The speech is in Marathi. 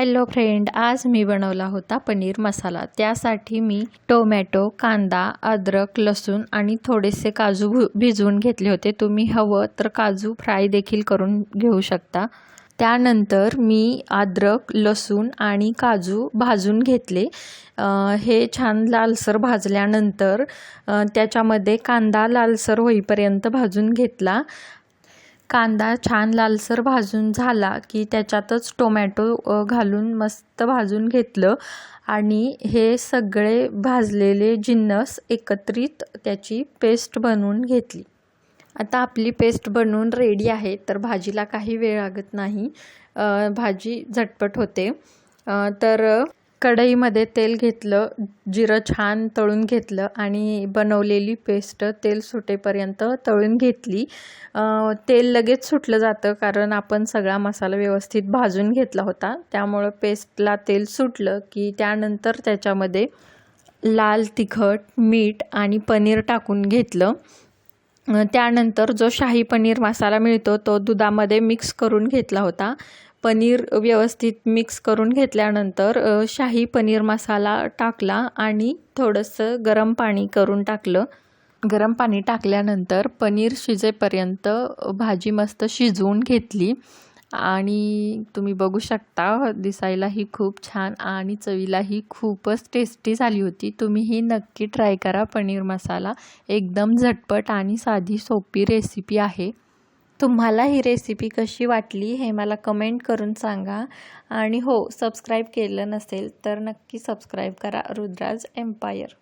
हॅलो फ्रेंड आज मी बनवला होता पनीर मसाला. त्यासाठी मी टोमॅटो कांदा अद्रक लसूण आणि थोडेसे काजू भु भिजवून घेतले होते. तुम्ही हवं तर काजू फ्राय देखील करून घेऊ शकता. त्यानंतर मी अद्रक लसूण आणि काजू भाजून घेतले. हे छान लालसर भाजल्यानंतर त्याच्यामध्ये कांदा लालसर होईपर्यंत भाजून घेतला. कांदा छान लालसर भाजून झाला की त्याच्यातच टोमॅटो घालून मस्त भाजून घेतलं. आणि हे सगळे भाजलेले जिन्नस एकत्रित त्याची पेस्ट बनवून घेतली. आता आपली पेस्ट बनवून रेडी आहे तर भाजीला काही वेळ लागत नाही. भाजी झटपट होते. तर कढईमध्ये तेल घेतलं जिरं छान तळून घेतलं आणि बनवलेली पेस्ट तेल सुटेपर्यंत तळून घेतली. तेल लगेच सुटलं जातं कारण आपण सगळा मसाला व्यवस्थित भाजून घेतला होता. त्यामुळं पेस्टला तेल सुटलं की त्यानंतर त्याच्यामध्ये लाल तिखट मीठ आणि पनीर टाकून घेतलं. त्यानंतर जो शाही पनीर मसाला मिळतो तो दुधामध्ये मिक्स करून घेतला होता. पनीर व्यवस्थित मिक्स करून घेतल्यानंतर शाही पनीर मसाला टाकला आणि थोडंसं गरम पाणी करून टाकलं. गरम पाणी टाकल्यानंतर पनीर शिजेपर्यंत भाजी मस्त शिजवून घेतली. आणि तुम्ही बघू शकता दिसायलाही खूप छान आणि चवीलाही खूपच टेस्टी झाली होती. तुम्हीही नक्की ट्राय करा पनीर मसाला. एकदम झटपट आणि साधी सोपी रेसिपी आहे. तुम्हाला ही रेसिपी कशी वाटली हे मला कमेंट करून सांगा. आणि हो सबस्क्राईब केलं नसेल तर नक्की सबस्क्राईब करा रुद्राज एम्पायर